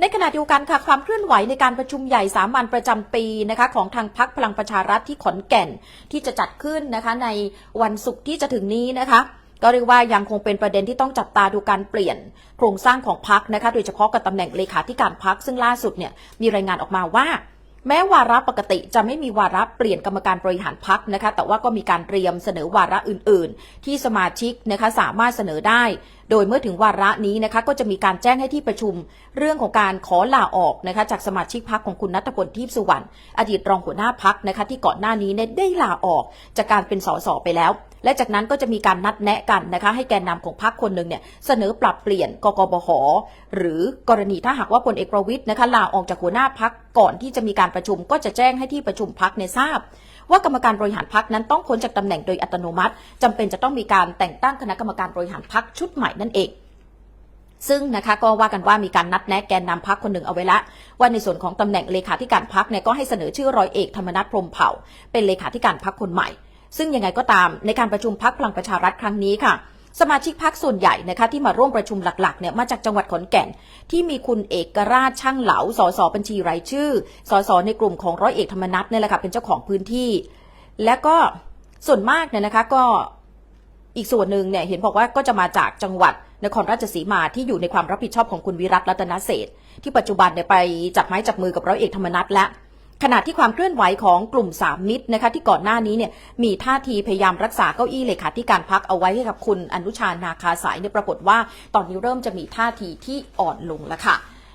ในขณะเดียวกันค่ะความเคลื่อนไหวในการประชุมใหญ่สามัญประจำปีนะคะของทางพักพลังประชารัฐที่ขอนแก่นที่จะจัดขึ้นนะคะในวันศุกร์ที่จะถึงนี้นะคะก็เรียกว่ายังคงเป็นประเด็นที่ต้องจับตาดูการเปลี่ยน โครงสร้างของพักนะคะโดยเฉพาะกับตำแหน่งเลขาธิการพักซึ่งล่าสุดเนี่ยมีรายงานออกมาว่า แม้วาระปกติจะไม่มีวาระเปลี่ยนกรรมการบริหารพักนะคะแต่ว่าก็มีการเตรียมเสนอวาระอื่น ๆ ที่สมาชิกนะคะสามารถเสนอได้ โดยเมื่อถึงวาระนี้นะคะก็จะมีการแจ้งให้ที่ประชุม เรื่องของการขอลาออกนะคะจากสมาชิกพักของคุณนัทพลทิพสุวรรณอดีตรองหัวหน้าพักนะคะที่ก่อนหน้านี้เนี่ยได้ลาออกจากการเป็นสสไปแล้วและจากนั้นก็จะมีการนัดแนะกันนะคะ ให้แกนนำของพรรคคนหนึ่งเนี่ยเสนอปรับเปลี่ยนกกบหหรือกรณีถ้าหากว่าพลเอกประวิทย์นะคะลาออกจากหัวหน้าพักก่อนที่จะมีการประชุม ก็จะแจ้งให้ที่ประชุมพักเนี่ยทราบ ว่ากรรมการบริหารพักนั้นต้องพ้นจากตำแหน่งโดยอัตโนมัติจำเป็นจะต้องมีการแต่งตั้งคณะกรรมการบริหารพักชุดใหม่นั่นเอง ซึ่งนะคะก็ว่ากันว่ามีการนัดแนะแกนนำพักคนหนึ่งเอาไว้ละ ว่าในส่วนของตำแหน่งเลขาธิการพักเนี่ยก็ให้เสนอชื่อร้อยเอกธรรมนัฐพรมเผ่า เป็นเลขาธิการพักคนใหม่ ซึ่งยังไงก็ตามในการประชุมพักพลังประชารัฐครั้งนี้ค่ะสมาชิกพักส่วนใหญ่นะคะที่มาร่วมประชุมหลักๆเนี่ยมาจากจังหวัดขอนแก่น ที่มีคุณเอกราชช่างเหลาสสบัญชีรายชื่อสสในกลุ่มของร้อยเอกธรรมนัฐเนี่ยแหละค่ะเป็นเจ้าของพื้นที่ และก็ส่วนมากเนี่ยนะคะก็ อีกส่วนหนึ่งเนี่ยเห็นบอกว่าก็จะมาจากจังหวัดนครราชสีมาที่อยู่ในความรับผิดชอบของคุณวิรัตรัตนเศษฐ์ที่ปัจจุบันเนี่ยไปจับไม้จับมือกับร้อยเอกธรรมนัฐและขณะที่ความเคลื่อนไหวของกลุ่มสามมิตรนะคะที่ก่อนหน้านี้เนี่ยมีท่าทีพยายามรักษาเก้าอี้เลขาธิการพักเอาไว้ให้กับคุณอนุชานาคาสายเนี่ยปรากฏว่า ตอนนี้เริ่มจะมีท่าทีที่อ่อนลงแล้วค่ะ